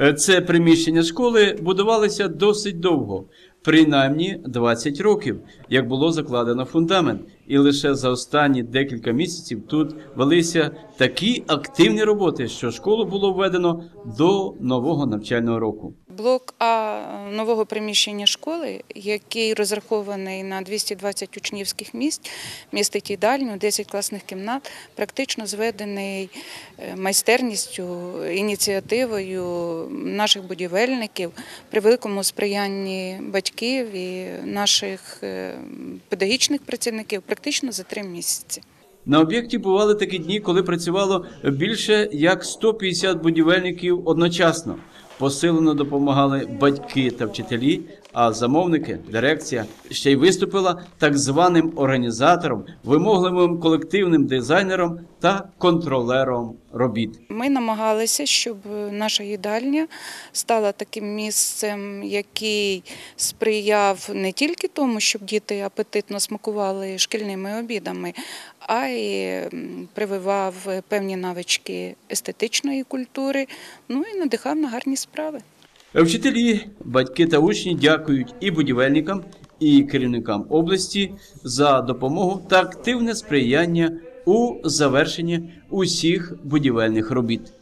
Е, Це приміщення школи будувалося досить довго, принаймні 20 років, як було закладено фундамент. І лише за останні декілька місяців тут велися такі активні роботи, що школу було введено до нового навчального року. Блок А нового приміщення школи, який розрахований на 220 учнівських місць, містить їдальню, 10 класних кімнат, практично зведений е, майстерністю, ініціативою наших будівельників при великому сприянні батьків і наших е, педагогічних працівників практично за три місяці. На об'єкті бували такі дні, коли працювало більше як 150 будівельників одночасно. Посилено допомагали батьки та вчителі, а замовники, дирекція ще й виступила так званим організатором, вимогливим колективним дизайнером та контролером робіт. Ми намагалися, щоб наша їдальня стала таким місцем, який сприяв не тільки тому, щоб діти апетитно смакували шкільними обідами, а й прививав певні навички естетичної культури, ну і надихав на гарні справи. Вчителі, батьки та учні дякують і будівельникам, і керівникам області за допомогу та активне сприяння у завершенні усіх будівельних робіт.